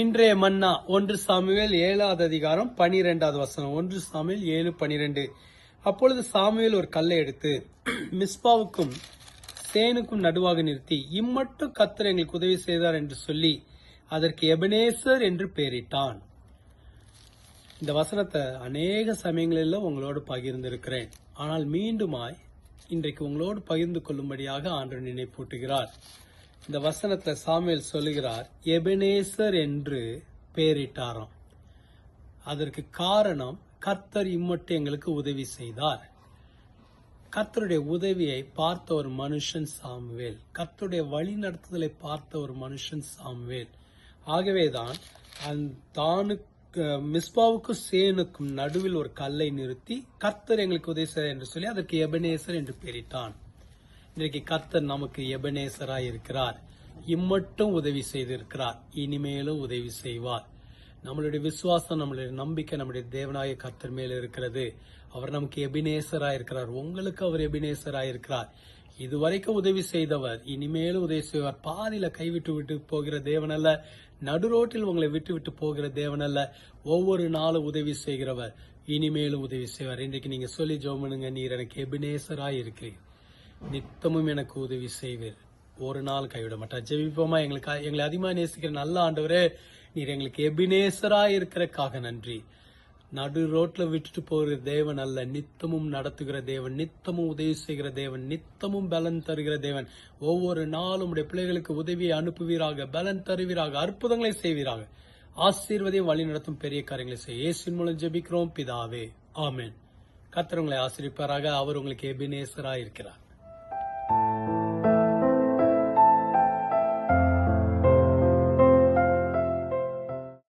இன்றைய மன்னா ஒன்று சாமுவேல் ஏழாவது அதிகாரம் பனிரெண்டாவது வசனம். ஒன்று சாமுவேல் ஏழு பனிரெண்டு. அப்பொழுது சாமுவேல் ஒரு கல்லை எடுத்து மிஸ்பாவுக்கும் சேனுக்கும் நடுவாக நிறுத்தி இம்மட்டும் கத்தர் எங்களுக்கு உதவி செய்தார் என்று சொல்லி அதற்கு எபனேசர் என்று பெயரிட்டான். இந்த வசனத்தை அநேக சமயங்களில் உங்களோடு பகிர்ந்திருக்கிறேன். ஆனால் மீண்டுமாய் இன்றைக்கு உங்களோடு பகிர்ந்து கொள்ளும்படியாக ஆண்டு நினைப்பூட்டுகிறார். இந்த வசனத்தை சாமியல் சொல்லுகிறார் எபனேசர் என்று பெயரிட்டாராம் அதற்கு காரணம் கர்த்தர் இம்மட்டு எங்களுக்கு உதவி செய்தார். கர்த்தருடைய உதவியை பார்த்த ஒரு மனுஷன் சாமுவேல். கர்த்தருடைய வழி நடத்துதலை பார்த்த ஒரு மனுஷன் சாமுவேல். ஆகவேதான் அந்த தானுக்கு மிஸ்பாவுக்கும் சேனுக்கும் நடுவில் ஒரு கல்லை நிறுத்தி கர்த்தர் எங்களுக்கு உதவி செய்தார் என்று சொல்லி அதற்கு எபனேசர் என்று பெயரிட்டான் இன்றைக்கு கர்த்தர் நமக்கு எபனேசராய் இருக்கிறார் இம்மட்டும் உதவி செய்திருக்கிறார். இனிமேலும் உதவி செய்வார். நம்மளுடைய விசுவாசம் நம்மளுடைய நம்பிக்கை நம்முடைய தேவனாய கர்த்தர் மேல இருக்கிறது. அவர் நமக்கு எபினேசராக இருக்கிறார் உங்களுக்கு அவர் எபினேசராக இருக்கிறார் இதுவரைக்கும் உதவி செய்தவர் இனிமேலும் உதவி செய்வார். பாதியில கைவிட்டு விட்டு போகிற தேவன் அல்ல நடுரோட்டில் உங்களை விட்டு விட்டு போகிற தேவன் அல்ல ஒவ்வொரு நாளும் உதவி செய்கிறவர் இனிமேலும் உதவி செய்வார். இன்றைக்கு நீங்க சொல்லி ஜோமனுங்க நீர் எனக்கு எபினேசராய் இருக்கிறீர் நித்தமும் எனக்கு உதவி செய்வீர் ஒரு நாள் கைவிட மாட்டார் ஜெபிப்போமா? எங்களுக்கு எங்களை அதிகமாக நேசிக்கிற நல்ல ஆண்டவரே நீர் எங்களுக்கு எபினேசரா இருக்கிறக்காக நன்றி. நடு ரோட்ல விட்டுட்டு போகிற தேவன் அல்ல. நித்தமும் நடத்துகிற தேவன் நித்தமும் உதவி செய்கிற தேவன் நித்தமும் பலன் தருகிற தேவன். ஒவ்வொரு நாளும் உடைய பிள்ளைகளுக்கு உதவியை அனுப்புவீராக பலன் தருவீராக அற்புதங்களை செய்வீராக. ஆசீர்வதையும் வழி நடத்தும் பெரிய காரியங்களை செய்ய இயேசின் மூலம் ஜெபிக்கிறோம். பிதாவே ஆமேன். கத்திரவங்களை ஆசிரிப்பாராக அவர் உங்களுக்கு எபினேசரா இருக்கிறார்